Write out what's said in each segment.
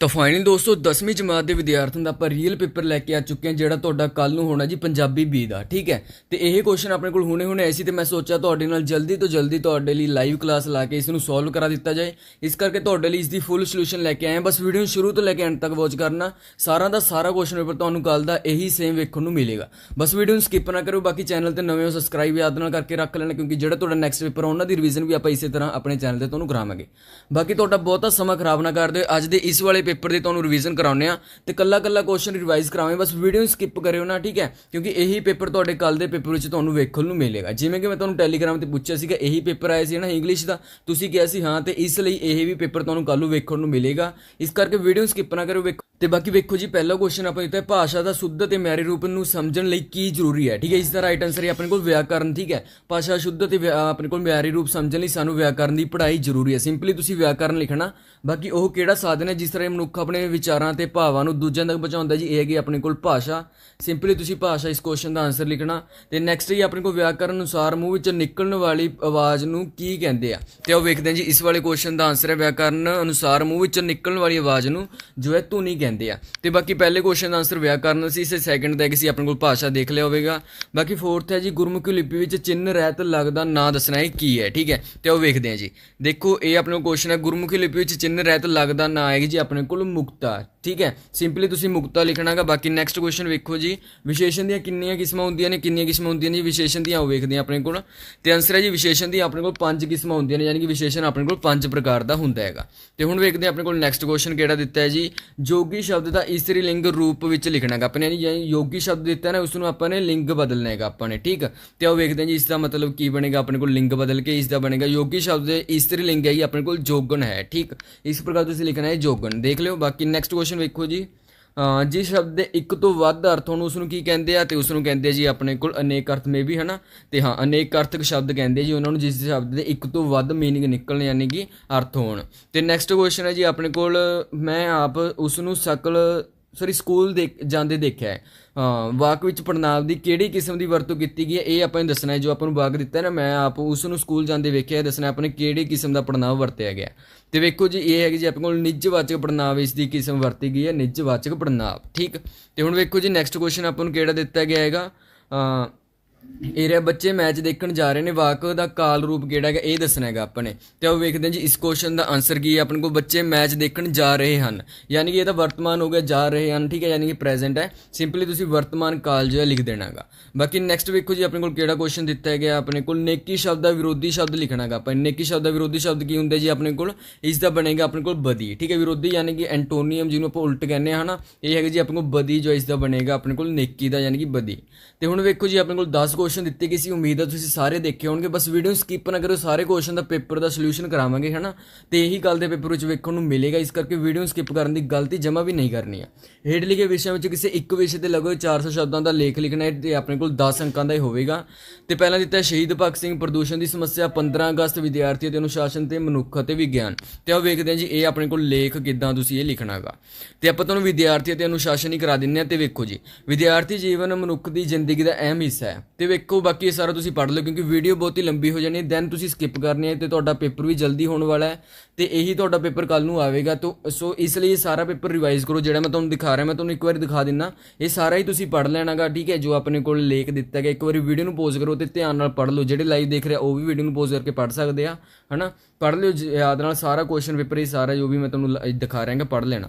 ਤਾਂ ਫਾਈਨਲੀ ਦੋਸਤੋ 10ਵੀਂ ਜਮਾਤ ਦੇ ਵਿਦਿਆਰਥੀਆਂ ਦਾ ਆਪਾਂ ਰੀਅਲ ਪੇਪਰ ਲੈ ਕੇ ਆ ਚੁੱਕੇ ਹਾਂ, ਜਿਹੜਾ ਤੁਹਾਡਾ ਕੱਲ ਨੂੰ ਹੋਣਾ ਜੀ ਪੰਜਾਬੀ ਬੀ ਦਾ, ਠੀਕ ਹੈ? ਤੇ ਇਹ ਕੁਐਸਚਨ ਆਪਣੇ ਕੋਲ ਹੁਣੇ ਹੁਣੇ ਆਏ ਸੀ ਤੇ ਮੈਂ ਸੋਚਿਆ ਤੁਹਾਡੇ ਨਾਲ ਜਲਦੀ ਤੋਂ ਜਲਦੀ ਤੁਹਾਡੇ ਲਈ ਲਾਈਵ ਕਲਾਸ ਲਾ ਕੇ ਇਸ ਨੂੰ ਸੋਲਵ ਕਰਾ ਦਿੱਤਾ ਜਾਏ। ਇਸ ਕਰਕੇ ਤੁਹਾਡੇ ਲਈ ਇਸ ਦੀ ਫੁੱਲ ਸੋਲੂਸ਼ਨ ਲੈ ਕੇ ਆਏ ਹਾਂ। ਬਸ ਵੀਡੀਓ ਨੂੰ ਸ਼ੁਰੂ ਤੋਂ ਲੈ ਕੇ ਐਂਡ ਤੱਕ ਵਾਚ ਕਰਨਾ। ਸਾਰਾ ਦਾ ਸਾਰਾ ਕੁਐਸਚਨ ਪੇਪਰ ਤੁਹਾਨੂੰ ਕੱਲ ਦਾ ਇਹੀ ਸੇਮ ਵੇਖਣ ਨੂੰ ਮਿਲੇਗਾ। ਬਸ ਵੀਡੀਓ ਨੂੰ ਸਕਿਪ ਨਾ ਕਰੋ ਬਾਕੀ ਚੈਨਲ ਤੇ ਨਵੇਂ ਹੋ ਸਬਸਕ੍ਰਾਈਬ ਯਾਦ ਨਾਲ ਕਰਕੇ ਰੱਖ ਲੈਣਾ, ਕਿਉਂਕਿ ਜਿਹੜਾ ਤੁਹਾਡਾ ਨੈਕਸਟ ਪੇਪਰ ਉਹਨਾਂ ਦੀ ਰਿਵੀਜ਼ਨ ਵੀ ਆਪਾਂ ਇਸੇ ਤਰ੍ਹਾਂ ਆਪਣੇ ਚੈਨਲ ਤੇ ਤੁਹਾਨੂੰ ਕਰਾਵਾਂਗੇ। ਬਾਕੀ ਤੁਹਾਡਾ ਬਹੁਤਾ ਸਮਾਂ ਖਰਾਬ ਨਾ ਕਰਦੇ ਹੋਏ ਅੱਜ ਦੇ ਇਸ ਵਾਲੇ ਪੇਪਰ ਦੇ ਤੁਹਾਨੂੰ ਰਿਵੀਜ਼ਨ ਕਰਾਉਂਦੇ ਆ ਤੇ ਕੱਲਾ ਕੱਲਾ ਕੁਐਸਚਨ ਰਿਵਾਈਜ਼ ਕਰਾਵਾਂਗੇ, ਬਸ ਵੀਡੀਓ ਨੂੰ ਸਕਿਪ ਕਰਿਓ ਨਾ, ਠੀਕ ਹੈ? ਕਿਉਂਕਿ ਇਹੀ ਪੇਪਰ ਤੁਹਾਡੇ ਕੱਲ ਦੇ ਪੇਪਰ ਵਿੱਚ ਤੁਹਾਨੂੰ ਵੇਖਣ ਨੂੰ ਮਿਲੇਗਾ। ਜਿਵੇਂ ਕਿ ਮੈਂ ਤੁਹਾਨੂੰ ਟੈਲੀਗ੍ਰਾਮ ਤੇ ਪੁੱਛਿਆ ਸੀਗਾ, ਇਹੀ ਪੇਪਰ ਆਇਆ ਸੀ ਨਾ ਇੰਗਲਿਸ਼ ਦਾ, ਤੁਸੀਂ ਕਿਹਾ ਸੀ, ਹਾਂ, ਤੇ ਇਸ ਲਈ ਇਹ ਵੀ ਪੇਪਰ ਤੁਹਾਨੂੰ ਕੱਲ ਨੂੰ ਵੇਖਣ ਨੂੰ ਮਿਲੇਗਾ। ਇਸ ਕਰਕੇ ਵੀਡੀਓ ਸਕਿਪ ਨਾ ਕਰਿਓ, ਵੇਖੋ। ਤੇ ਬਾਕੀ ਵੇਖੋ ਜੀ, ਪਹਿਲਾ ਕੁਐਸਚਨ ਆਪਾਂ ਦਿੱਤਾ ਹੈ, ਭਾਸ਼ਾ ਦਾ ਸ਼ੁੱਧ ਤੇ ਮਿਆਰੀ ਰੂਪ ਨੂੰ ਸਮਝਣ ਲਈ ਕੀ ਜ਼ਰੂਰੀ ਹੈ? ਠੀਕ ਹੈ, ਇਸ ਦਾ ਰਾਈਟ ਆਨਸਰ ਹੈ ਆਪਣੇ ਕੋਲ ਵਿਆਕਰਨ, ਠੀਕ ਹੈ? ਭਾਸ਼ਾ ਸ਼ੁੱਧ ਤੇ ਵਿਆ- ਆਪਣੇ ਕੋਲ ਮਿਆਰੀ ਰੂਪ ਸਮਝਣ ਲਈ ਸਾਨੂੰ ਵਿਆਕਰਨ ਦੀ ਪੜ੍ਹਾਈ ਜ਼ਰੂਰੀ ਹੈ। ਸਿੰਪਲੀ ਤੁਸੀਂ ਵਿਆਕਰਨ ਲਿਖਣਾ, ਬਾਕੀ ਉਹ ਕਿਹੜਾ ਸਾਧਨ ਹੈ ਜਿਸ ਤਰ੍ਹਾਂ ਮਨੁੱਖ ਆਪਣੇ ਵਿਚਾਰਾਂ ਤੇ ਭਾਵਾਂ ਨੂੰ ਦੂਜਿਆਂ ਤੱਕ ਪਹੁੰਚਾਉਂਦਾ ਜੀ? ਇਹ ਹੈਗੀ ਆਪਣੇ ਕੋਲ ਭਾਸ਼ਾ। ਸਿੰਪਲੀ ਤੁਸੀਂ ਭਾਸ਼ਾ ਇਸ ਕੁਐਸਚਨ ਦਾ ਆਨਸਰ ਲਿਖਣਾ। ਤੇ ਨੈਕਸਟ ਹੀ ਆਪਣੇ ਕੋਲ ਵਿਆਕਰਨ ਅਨੁਸਾਰ ਮੂੰਹ ਵਿੱਚ ਨਿਕਲਣ ਵਾਲੀ ਆਵਾਜ਼ ਨੂੰ ਕੀ ਕਹਿੰਦੇ ਆ? ਤੇ ਉਹ ਵੇਖਦੇ ਹਾਂ ਜੀ, ਇਸ ਵਾਲੇ ਕੁਐਸਚਨ ਦਾ ਆਨਸਰ ਹੈ ਵਿਆਕਰਨ ਅਨੁਸਾਰ ਮੂੰਹ ਵਿੱਚ ਨਿਕਲਣ ਵਾਲੀ ਆਵਾਜ਼ ਨੂੰ ਜੋ ਹੈ ਧੁਨੀ ਕਹਿੰਦੇ ਆ। ਤੇ ਬਾਕੀ ਪਹਿਲੇ ਕੁਐਸਚਨ ਦਾ ਆਨਸਰ ਵਿਆਕਰਨ ਸੀ, ਇਸੇ ਸੈਕੰਡ ਦਾ ਕਿਸੇ ਆਪਣੇ ਕੋਲ ਭਾਸ਼ਾ ਦੇਖ ਲਿਆ ਹੋਵੇਗਾ। ਬਾਕੀ ਫੋਰਥ ਹੈ ਜੀ, ਗੁਰਮੁਖੀ ਲਿਪੀ ਵਿੱਚ ਚਿੰਨ, ਰਹਿਤ ਲੱਗਦਾ ਨਾਂ ਦੱਸਣਾ ਹੈ ਕੀ ਹੈ, ਠੀਕ ਹੈ? ਤੇ ਉਹ ਵੇਖਦੇ ਹਾਂ ਜੀ। ਦੇਖੋ, ਇਹ ਆਪਣੇ ਕੋਲ ਕੁਐਸਚਨ ਹੈ, ਗੁਰਮੁਖੀ ਲਿਪੀ ਵਿੱਚ ਚਿੰਨ, ਰਹਿਤ ਲੱਗਦਾ ਨਾਂ ਆਏਗੀ ਜੀ, ਆਪਣੇ ਕੋਲ ਮੁਕਤਾ। ਠੀਕ ਹੈ ਸਿੰਪਲੀ ਤੁਸੀਂ ਮੁਕਤਾ ਲਿਖਣਾਗਾ ਬਾਕੀ ਨੈਕਸਟ ਕੁਐਸਚਨ ਵੇਖੋ ਜੀ ਵਿਸ਼ੇਸ਼ਣ ਦੀਆਂ ਕਿੰਨੀਆਂ ਕਿਸਮਾਂ ਹੁੰਦੀਆਂ ਨੇ ਕਿੰਨੀਆਂ ਕਿਸਮਾਂ ਹੁੰਦੀਆਂ ਨੇ ਜੀ ਵਿਸ਼ੇਸ਼ਣ ਦੀਆਂ ਉਹ ਵੇਖਦੇ ਹਾਂ ਆਪਣੇ ਕੋਲ ਤੇ ਆਨਸਰ ਹੈ ਜੀ ਵਿਸ਼ੇਸ਼ਣ ਦੀ ਆਪਣੇ ਕੋਲ ਪੰਜ ਕਿਸਮਾਂ ਹੁੰਦੀਆਂ ਨੇ ਯਾਨੀ ਕਿ ਵਿਸ਼ੇਸ਼ਣ ਆਪਣੇ ਕੋਲ ਪੰਜ ਪ੍ਰਕਾਰ ਦਾ ਹੁੰਦਾ ਹੈਗਾ ਤੇ ਹੁਣ ਵੇਖਦੇ ਹਾਂ ਆਪਣੇ ਕੋਲ ਨੈਕਸਟ ਕੁਐਸਚਨ ਕਿਹੜਾ ਦਿੱਤਾ ਹੈ ਜੀ ਜੋਗੀ ਸ਼ਬਦ ਦਾ ਇਸਤਰੀ ਲਿੰਗ ਰੂਪ ਵਿੱਚ ਲਿਖਣਾ ਹੈਗਾ ਆਪਣੇ ਨੇ ਯਾਨੀ ਯੋਗੀ ਸ਼ਬਦ ਦਿੱਤਾ ਨਾ ਉਸ ਨੂੰ ਆਪਾਂ ਨੇ ਲਿੰਗ ਬਦਲਣਾ ਹੈਗਾ ਆਪਾਂ ਨੇ ਠੀਕ ਤੇ ਉਹ ਵੇਖਦੇ ਹਾਂ ਜੀ ਇਸ ਦਾ ਮਤਲਬ ਕੀ ਬਣੇਗਾ ਆਪਣੇ ਕੋਲ ਲਿੰਗ ਬਦਲ ਕੇ ਇਸ ਦਾ ਬਣੇਗਾ ਯੋਗੀ ਸ਼ਬਦ ਦੇ ਇਸਤਰੀ ਲਿੰਗ ਹੈ ਜੀ ਆਪਣੇ ਕੋਲ ਜੋਗਣ ਹੈ ਠੀਕ ਇਸ ਪ੍ਰਕਾਰ ਤੁਸੀਂ ਲਿਖਣਾ ਹੈ ਜੋਗਣ ਦੇਖ ਲਿਓ ਬਾਕੀ ਨੈਕਸਟ ਕੁਐਸਚਨ ਵੇਖੋ ਜੀ। ਅਹ ਜਿਸ ਸ਼ਬਦ ਦੇ ਇੱਕ ਤੋਂ ਵੱਧ ਅਰਥ ਹੋਣ ਉਸ ਨੂੰ ਕੀ ਕਹਿੰਦੇ ਆ? ਤੇ ਉਸ ਨੂੰ ਕਹਿੰਦੇ ਆ ਜੀ ਆਪਣੇ ਕੋਲ ਅਨੇਕ ਅਰਥ ਮੇ ਵੀ, ਹਨਾ? ਤੇ ਹਾਂ, ਅਨੇਕ ਅਰਥਕ ਸ਼ਬਦ ਕਹਿੰਦੇ ਜੀ ਉਹਨਾਂ ਨੂੰ, ਜਿਸ ਸ਼ਬਦ ਦੇ ਇੱਕ ਤੋਂ ਵੱਧ ਮੀਨਿੰਗ ਨਿਕਲਣ, ਯਾਨੀ ਕਿ ਅਰਥ ਹੋਣ। ਤੇ ਨੈਕਸਟ ਕੁਐਸਚਨ ਹੈ ਜੀ, ਆਪਣੇ ਕੋਲ ਮੈਂ ਆਪ ਉਸ ਨੂੰ ਸਕਲ ਸੌਰੀ ਸਕੂਲ ਦੇ ਜਾਂਦੇ ਦੇਖਿਆ ਹੈ। ਵਾਕ ਵਿੱਚ ਪੜਨਾਵ ਦੀ ਕਿਹੜੀ ਕਿਸਮ ਦੀ ਵਰਤੋਂ ਕੀਤੀ ਗਈ ਹੈ, ਇਹ ਆਪਾਂ ਨੂੰ ਦੱਸਣਾ ਹੈ। ਜੋ ਆਪਾਂ ਨੂੰ ਵਾਕ ਦਿੱਤਾ ਨਾ, ਮੈਂ ਆਪ ਉਸ ਨੂੰ ਸਕੂਲ ਜਾਂਦੇ ਵੇਖਿਆ ਹੈ ਦੱਸਣਾ ਆਪਣੇ ਕਿਹੜੀ ਕਿਸਮ ਦਾ ਪੜਨਾਵ ਵਰਤਿਆ ਗਿਆ ਤੇ ਵੇਖੋ ਜੀ, ਇਹ ਹੈਗੀ ਜੀ ਆਪਣੇ ਕੋਲ ਨਿੱਜਵਾਚਕ ਪੜਨਾਵ ਇਸ ਦੀ ਕਿਸਮ ਵਰਤੀ ਗਈ ਹੈ ਨਿੱਜਵਾਚਕ ਪੜਨਾਵ ਠੀਕ? ਤੇ ਹੁਣ ਵੇਖੋ ਜੀ ਨੈਕਸਟ ਕੁਐਸਚਨ ਆਪਾਂ ਨੂੰ ਕਿਹੜਾ ਦਿੱਤਾ ਗਿਆ ਹੈਗਾ? ਅ ਰਿਹਾ ਬੱਚੇ ਮੈਚ ਦੇਖਣ ਜਾ ਰਹੇ ਨੇ, ਵਾਕ ਦਾ ਕਾਲ ਰੂਪ ਕਿਹੜਾ ਹੈਗਾ, ਇਹ ਦੱਸਣਾ ਹੈਗਾ ਆਪਾਂ ਨੇ। ਤੇ ਉਹ ਵੇਖਦੇ ਹਾਂ ਜੀ, ਇਸ ਕੁਐਸਚਨ ਦਾ ਆਨਸਰ ਕੀ ਹੈ, ਆਪਣੇ ਕੋਲ ਬੱਚੇ ਮੈਚ ਦੇਖਣ ਜਾ ਰਹੇ ਹਨ। ਯਾਨੀ ਕਿ ਇਹ ਤਾਂ ਵਰਤਮਾਨ ਹੋ ਗਿਆ, ਜਾ ਰਹੇ ਹਨ, ਠੀਕ ਹੈ, ਯਾਨੀ ਕਿ ਪ੍ਰੈਜ਼ੈਂਟ ਹੈ। ਸਿੰਪਲੀ ਤੁਸੀਂ ਵਰਤਮਾਨ ਕਾਲ ਜੋ ਹੈ ਲਿਖ ਦੇਣਾ ਹੈਗਾ। ਬਾਕੀ ਨੈਕਸਟ ਵੇਖੋ ਜੀ, ਆਪਣੇ ਕੋਲ ਕਿਹੜਾ ਕੁਐਸਚਨ ਦਿੱਤਾ ਹੈ ਗਿਆ, ਆਪਣੇ ਕੋਲ ਨੇਕੀ ਸ਼ਬਦ ਦਾ ਵਿਰੋਧੀ ਸ਼ਬਦ ਲਿਖਣਾ ਹੈਗਾ ਆਪਾਂ ਨੇਕੀ ਸ਼ਬਦ ਦਾ ਵਿਰੋਧੀ ਸ਼ਬਦ ਕੀ ਹੁੰਦਾ ਜੀ, ਆਪਣੇ ਕੋਲ? ਇਸ ਦਾ ਬਣੇਗਾ ਆਪਣੇ ਕੋਲ ਬਦੀ, ਠੀਕ ਹੈ, ਵਿਰੋਧੀ ਯਾਨੀ ਕਿ ਐਂਟੋਨੀਅਮ ਜਿਹਨੂੰ ਆਪਾਂ ਉਲਟ ਕਹਿੰਦੇ ਹਾਂ ਨਾ ਇਹ ਹੈਗਾ ਜੀ, ਆਪਣੇ ਕੋਲ ਬਦੀ ਜੋ ਇਸ ਦਾ ਬਣੇਗਾ ਆਪਣੇ ਕੋਲ ਨੇਕੀ ਦਾ ਯਾਨੀ ਕਿ ਬਦੀ। ਤੇ ਹੁਣ ਵੇਖੋ ਜੀ, ਆਪਣੇ ਕੋਲ 10 ਕੁਐਸਚਨ ਦਿੱਤੇ ਗਏ ਸੀ, ਉਮੀਦ ਹੈ ਤੁਸੀਂ ਸਾਰੇ ਦੇਖੇ ਹੋਣਗੇ, ਬਸ ਵੀਡੀਓ ਨੂੰ ਸਕਿਪ ਨਾ ਕਰੋ ਸਾਰੇ ਕੁਐਸਚਨ ਦਾ ਪੇਪਰ ਦਾ ਸੋਲੂਸ਼ਨ ਕਰਾਵਾਂਗੇ, ਹਨਾ? ਤੇ ਇਹੀ ਗੱਲ ਦੇ ਪੇਪਰ ਵਿੱਚ ਵੇਖਣ ਨੂੰ ਮਿਲੇਗਾ, ਇਸ ਕਰਕੇ ਵੀਡੀਓ ਨੂੰ ਸਕਿਪ ਕਰਨ ਦੀ ਗਲਤੀ ਜਮਾ ਵੀ ਨਹੀਂ ਕਰਨੀ ਹੈ ਹੇਠ ਲਿਖੇ ਵਿਸ਼ਿਆਂ ਵਿੱਚ ਕਿਸੇ ਇੱਕ ਵਿਸ਼ੇ ਤੇ ਲਗਭਗ 400 ਸ਼ਬਦਾਂ ਦਾ ਲੇਖ ਲਿਖਣਾ ਹੈ, ਤੇ ਆਪਣੇ ਕੋਲ 10 ਅੰਕਾਂ ਦਾ ਹੀ ਹੋਵੇਗਾ। ਤੇ ਪਹਿਲਾਂ ਦਿੱਤਾ ਸ਼ਹੀਦ ਭਗਤ ਸਿੰਘ ਪ੍ਰਦੂਸ਼ਣ ਦੀ ਸਮੱਸਿਆ 15 ਅਗਸਤ ਵਿਦਿਆਰਥੀ ਅਤੇ ਅਨੁਸ਼ਾਸਨ ਤੇ ਮਨੁੱਖ ਅਤੇ ਵਿਗਿਆਨ। ਤੇ ਆਓ ਵੇਖਦੇ ਹਾਂ ਜੀ, ਇਹ ਆਪਣੇ ਕੋਲ ਲੇਖ ਕਿੱਦਾਂ ਤੁਸੀਂ ਇਹ ਲਿਖਣਾਗਾ। ਤੇ ਆਪਾਂ ਤੁਹਾਨੂੰ ਵਿਦਿਆਰਥੀ ਅਤੇ ਅਨੁਸ਼ਾਸਨ ਹੀ ਕਰਾ ਦਿੰਨੇ ਆ ਤੇ ਵੇਖੋ ਜੀ। ਵਿਦਿਆਰਥੀ ਜੀਵਨ ਮਨੁੱਖ ਦੀ ਜ਼ਿੰਦਗੀ ਦਾ ਅਹਿਮ ਹਿੱਸਾ ਹੈ। ਤੇ ਵੇਖੋ ਬਾਕੀ ਇਹ ਸਾਰਾ ਤੁਸੀਂ ਪੜ੍ਹ ਲਓ, ਕਿਉਂਕਿ ਵੀਡੀਓ ਬਹੁਤ ਹੀ ਲੰਬੀ ਹੋ ਜਾਣੀ ਹੈ ਦੈਨ ਤੁਸੀਂ ਸਕਿਪ ਕਰਨੀ ਹੈ ਤੇ ਤੁਹਾਡਾ ਪੇਪਰ ਵੀ ਜਲਦੀ ਹੋਣ ਵਾਲਾ ਹੈ ਤੇ ਇਹੀ ਤੁਹਾਡਾ ਪੇਪਰ ਕੱਲ ਨੂੰ ਆਵੇਗਾ। ਤੋਂ ਸੋ ਇਸ ਲਈ ਇਹ ਸਾਰਾ ਪੇਪਰ ਰਿਵਾਈਜ਼ ਕਰੋ, ਜਿਹੜਾ ਮੈਂ ਤੁਹਾਨੂੰ ਦਿਖਾ ਰਿਹਾ, ਮੈਂ ਤੁਹਾਨੂੰ ਇੱਕ ਵਾਰੀ ਦਿਖਾ ਦਿੰਨਾ। ਇਹ ਸਾਰਾ ਹੀ ਤੁਸੀਂ ਪੜ੍ਹ ਲੈਣਾਗਾ, ਠੀਕ ਹੈ, ਜੋ ਆਪਣੇ ਕੋਲ ਲੇਖ ਦਿੱਤਾ ਗਿਆ। ਇੱਕ ਵਾਰੀ ਵੀਡੀਓ ਨੂੰ ਪੋਜ਼ ਕਰੋ ਤੇ ਧਿਆਨ ਨਾਲ ਪੜ੍ਹ ਲਓ। ਜਿਹੜੇ ਲਾਈਵ ਦੇਖ ਰਿਹਾ, ਉਹ ਵੀ ਵੀਡੀਓ ਨੂੰ ਪੋਜ਼ ਕਰਕੇ ਪੜ੍ਹ ਸਕਦੇ ਆ, ਹਨਾ? ਪੜ੍ਹ ਲਿਓ ਜ- ਯਾਦ ਨਾਲ ਸਾਰਾ ਕੁਐਸਚਨ ਪੇਪਰ ਇਹ ਸਾਰਾ ਜੋ ਵੀ ਮੈਂ ਤੁਹਾਨੂੰ ਲ- ਦਿਖਾ ਰਿਹਾਗਾ, ਪੜ੍ਹ ਲੈਣਾ।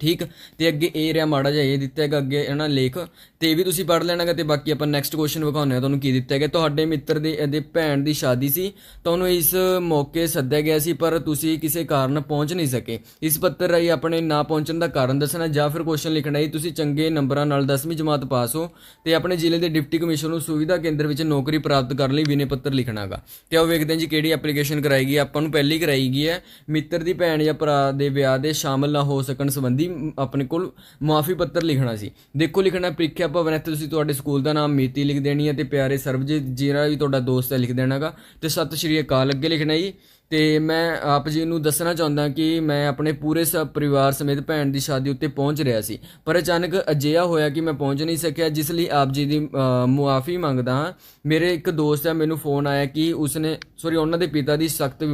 ਠੀਕ? ਤੇ ਅੱਗੇ ਇਹ ਰਿਹਾ, ਮਾੜਾ ਜਿਹਾ ਇਹ ਦਿੱਤਾ ਹੈਗਾ ਅੱਗੇ ਇਹਨਾਂ ਲੇਖ। ਤੇ ਇਹ ਵੀ ਤੁਸੀਂ ਪੜ੍ਹ ਲੈਣਾਗਾ ਤੇ ਬਾਕੀ ਆਪਾਂ ਨੈਕਸਟ ਕੁਐਸਚਨ ਵਿਖਾਉਂਦੇ ਹਾਂ, ਤੁਹਾਨੂੰ ਕੀ ਦਿੱਤਾ ਹੈਗਾ। ਤੁਹਾਡੇ ਮਿੱਤਰ ਦੇ, ਇਹਦੇ ਭੈਣ ਦੀ ਸ਼ਾਦੀ ਸੀ, ਤੁਹਾਨੂੰ ਇਸ ਮੌਕੇ ਸੱਦਿਆ ਗਿਆ ਸੀ, ਪਰ ਤੁਸੀਂ ਕਿਸੇ ਕਾਰਨ ਪਹੁੰਚ ਨਹੀਂ ਸਕੇ। ਇਸ ਪੱਤਰ ਰਾਹੀਂ ਆਪਣੇ ਨਾ ਪਹੁੰਚਣ ਦਾ ਕਾਰਨ ਦੱਸਣਾ ਜਾਂ ਫਿਰ ਕੁਐਸਚਨ ਲਿਖਣਾ ਹੈ, ਤੁਸੀਂ ਚੰਗੇ ਨੰਬਰਾਂ ਨਾਲ 10ਵੀਂ ਜਮਾਤ ਪਾਸ ਹੋ ਤੇ ਆਪਣੇ ਜ਼ਿਲ੍ਹੇ ਦੇ ਡਿਪਟੀ ਕਮਿਸ਼ਨਰ ਨੂੰ ਸੁਵਿਧਾ ਕੇਂਦਰ ਵਿੱਚ ਨੌਕਰੀ ਪ੍ਰਾਪਤ ਕਰਨ ਲਈ ਵਿਨੇ ਪੱਤਰ ਲਿਖਣਾਗਾ ਤੇ ਆਓ ਵੇਖਦੇ ਹਾਂ ਜੀ ਕਿਹੜੀ ਐਪਲੀਕੇਸ਼ਨ ਕਰਾਈ ਗਈ ਆਪਾਂ ਨੂੰ ਪਹਿਲੀ ਕਰਾਈ ਗਈ ਹੈ। ਮਿੱਤਰ ਦੀ ਭੈਣ ਜਾਂ ਭਰਾ ਦੇ ਵਿਆਹ ਦੇ ਸ਼ਾਮਲ ਨਾ ਹੋ ਸਕਣ ਸੰਬੰਧੀ ਮ, ਆਪਣੇ ਕੋਲ ਮਾਫੀ ਪੱਤਰ ਲਿਖਣਾ ਸੀ। ਦੇਖੋ ਲਿਖਣਾ ਪ੍ਰੀਖਿਆ ਭਵਨ ਇੱਥੇ ਤੁਸੀਂ ਤੁਹਾਡੇ ਸਕੂਲ ਦਾ ਨਾਮ ਮੀਤੀ ਲਿਖ ਦੇਣੀ ਹੈ ਤੇ ਪਿਆਰੇ ਸਰਬਜੀਤ ਜੀਰਾ ਵੀ ਤੁਹਾਡਾ ਦੋਸਤ ਹੈ ਲਿਖ ਦੇਣਾਗਾ। ਤੇ ਸਤਿ ਸ਼੍ਰੀ ਅਕਾਲ ਅੱਗੇ ਲਿਖਣਾ ਜੀ। ਤੇ ਮੈਂ ਆਪ ਜੀ ਨੂੰ ਦੱਸਣਾ ਚਾਹੁੰਦਾ ਕਿ ਮੈਂ ਆਪਣੇ ਪੂਰੇ ਸ, ਪਰਿਵਾਰ ਸਮੇਤ ਭੈਣ ਦੀ ਸ਼ਾਦੀ ਉੱਤੇ ਪਹੁੰਚ ਰਿਹਾ ਸੀ। ਪਰ ਅਚਾਨਕ ਅਜਿਹਾ ਹੋਇਆ ਕਿ ਮੈਂ ਪਹੁੰਚ ਨਹੀਂ ਸਕਿਆ, ਜਿਸ ਲਈ ਆਪ ਜੀ ਦੀ ਮੁਆਫੀ ਮੰਗਦਾ ਹਾਂ। ਮੇਰੇ ਇੱਕ ਦੋਸਤ ਹੈ ਮੈਨੂੰ ਫੋਨ ਆਇਆ ਕਿ ਉਸਨੇ ਸੌਰੀ ਉਹਨਾਂ ਦੇ ਪਿਤਾ ਦੀ ਸਖਤ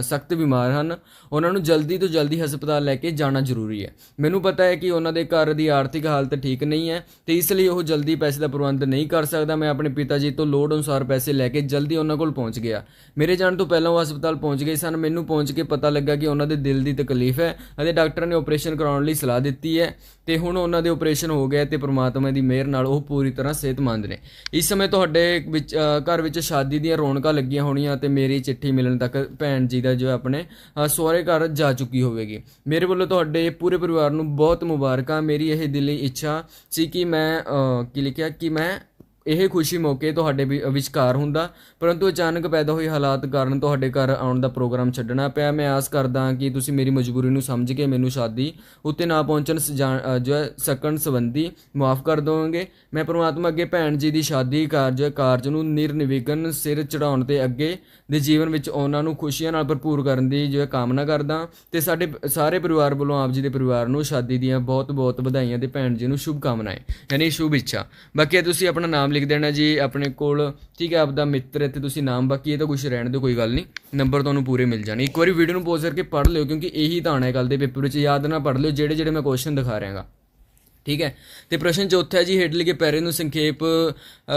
ਸਖਤ ਬਿਮਾਰ ਹਨ। ਉਹਨਾਂ ਨੂੰ ਜਲਦੀ ਤੋਂ ਜਲਦੀ ਹਸਪਤਾਲ ਲੈ ਕੇ ਜਾਣਾ ਜ਼ਰੂਰੀ ਹੈ। ਮੈਨੂੰ ਪਤਾ ਹੈ ਕਿ ਉਹਨਾਂ ਦੇ ਘਰ ਦੀ ਆਰਥਿਕ ਹਾਲਤ ਠੀਕ ਨਹੀਂ ਹੈ, ਤੇ ਇਸ ਲਈ ਉਹ ਜਲਦੀ ਪੈਸੇ ਦਾ ਪ੍ਰਬੰਧ ਨਹੀਂ ਕਰ ਸਕਦਾ। ਮੈਂ ਆਪਣੇ ਪਿਤਾ ਜੀ ਤੋਂ ਲੋੜ ਅਨੁਸਾਰ ਪੈਸੇ ਲੈ ਕੇ ਜਲਦੀ ਉਹਨਾਂ ਕੋਲ ਪਹੁੰਚ ਗਿਆ। ਮੇਰੇ ਜਾਣ ਤੋਂ ਪਹਿਲਾਂ ਉਹ ਹਸਪਤਾਲ ਪਹੁੰਚ ਗਏ ਸਨ। ਮੈਨੂੰ ਪਹੁੰਚ ਕੇ ਪਤਾ ਲੱਗਾ ਕਿ ਉਹਨਾਂ ਦੇ ਦਿਲ ਦੀ ਤਕਲੀਫ ਹੈ ਅਤੇ ਡਾਕਟਰ ਨੇ ਆਪਰੇਸ਼ਨ ਕਰਾਉਣ ਲਈ ਸਲਾਹ ਦਿੱਤੀ ਹੈ ਤੇ ਹੁਣ ਉਹਨਾਂ ਦੇ ਆਪਰੇਸ਼ਨ ਹੋ ਗਿਆ ਤੇ ਪ੍ਰਮਾਤਮਾ ਦੀ ਮਿਹਰ ਨਾਲ ਉਹ ਪੂਰੀ ਤਰ੍ਹਾਂ ਸਿਹਤਮੰਦ ਨੇ। ਇਸ ਸਮੇਂ ਤੁਹਾਡੇ ਵਿੱਚ ਘਰ ਵਿੱਚ ਸ਼ਾਦੀ ਦੀਆਂ ਰੌਣਕਾਂ ਲੱਗੀਆਂ ਹੋਣੀਆਂ ਤੇ ਮੇਰੀ ਚਿੱਠੀ ਮਿਲਣ ਤੱਕ ਭੈਣ ਜੀ ਦਾ ਜੋ ਆਪਣੇ ਸਹੁਰੇ ਘਰ ਜਾ ਚੁੱਕੀ ਹੋਵੇਗੀ। ਮੇਰੇ ਵੱਲੋਂ ਤੁਹਾਡੇ ਪੂਰੇ ਪਰਿਵਾਰ ਨੂੰ ਬਹੁਤ ਮੁਬਾਰਕਾਂ। ਮੇਰੀ ਇਹ ਦਿਲੀ ਇੱਛਾ ਸੀ ਕਿ ਮੈਂ ਕੀ ਲਿਖਿਆ ਕਿ ਮੈਂ ਇਹ ਖੁਸ਼ੀ ਮੌਕੇ ਤੁਹਾਡੇ ਵਿਚਕਾਰ ਹੁੰਦਾ। ਪਰੰਤੂ ਅਚਾਨਕ ਪੈਦਾ ਹੋਈ ਹਾਲਾਤ ਕਾਰਨ ਤੁਹਾਡੇ ਘਰ ਆਉਣ ਦਾ ਪ੍ਰੋਗਰਾਮ ਛੱਡਣਾ ਪਿਆ। ਮੈਂ ਆਸ ਕਰਦਾ ਹਾਂ ਕਿ ਤੁਸੀਂ ਮੇਰੀ ਮਜਬੂਰੀ ਨੂੰ ਸਮਝ ਕੇ ਮੈਨੂੰ ਸ਼ਾਦੀ ਉੱਤੇ ਨਾ ਪਹੁੰਚਣ ਜੋ ਸਕਣ ਸੰਬੰਧੀ ਮਾਫ ਕਰ ਦੋਗੇ ਮੈਂ ਪ੍ਰਮਾਤਮਾ ਅੱਗੇ ਭੈਣ ਜੀ ਦੀ ਸ਼ਾਦੀ ਕਾਰਜ ਕਾਰਜ ਨੂੰ ਨਿਰਨਿਵਿਘਨ ਸਿਰ ਚੜਾਉਣ ਤੇ ਅੱਗੇ ਦੇ ਜੀਵਨ ਵਿੱਚ ਉਹਨਾਂ ਨੂੰ ਖੁਸ਼ੀਆਂ ਨਾਲ ਭਰਪੂਰ ਕਰਨ ਦੀ ਜੋ ਕਾਮਨਾ ਕਰਦਾ ਤੇ ਸਾਡੇ, ਸਾਰੇ ਪਰਿਵਾਰ ਵੱਲੋਂ ਆਪ ਜੀ ਦੇ ਪਰਿਵਾਰ ਨੂੰ ਸ਼ਾਦੀ ਦੀਆਂ ਬਹੁਤ-ਬਹੁਤ ਵਧਾਈਆਂ ਤੇ ਭੈਣ ਜੀ ਨੂੰ ਸ਼ੁਭ ਕਾਮਨਾएं ਯਾਨੀ ਸ਼ੁਭ ਇੱਛਾ। ਬਾਕੀ ਤੁਸੀਂ ਆਪਣਾ ਨਾਮ ਲਿਖ ਦੇਣਾ ਜੀ, ਆਪਣੇ ਕੋਲ, ਠੀਕ ਹੈ, ਆਪਦਾ ਮਿੱਤਰ ਇੱਥੇ ਤੁਸੀਂ ਨਾਮ ਬਾਕੀ ਇਹ ਤਾਂ ਕੁਝ ਰਹਿਣ ਦਿਓ, ਕੋਈ ਗੱਲ ਨਹੀਂ। ਨੰਬਰ ਤੁਹਾਨੂੰ ਪੂਰੇ ਮਿਲ ਜਾਣੇ। ਇੱਕ ਵਾਰੀ ਵੀਡੀਓ ਨੂੰ ਪੋਜ਼ ਕਰਕੇ ਪੜ੍ਹ ਲਿਓ ਕਿਉਂਕਿ ਇਹੀ ਤਾਂ ਆਣਾ ਕੱਲ ਦੇ ਪੇਪਰ ਵਿੱਚ, ਯਾਦ ਨਾ ਪੜ੍ਹ ਲਿਓ ਜਿਹੜੇ ਜਿਹੜੇ ਮੈਂ ਕੁਐਸਚਨ ਦਿਖਾ ਰਿਹਾਗਾ। ਠੀਕ ਹੈ? ਤੇ ਪ੍ਰਸ਼ਨ ਚੌਥਾ ਹੈ ਜੀ, ਹੇਠ ਲਿਖੇ ਪੈਰੇ ਨੂੰ ਸੰਖੇਪ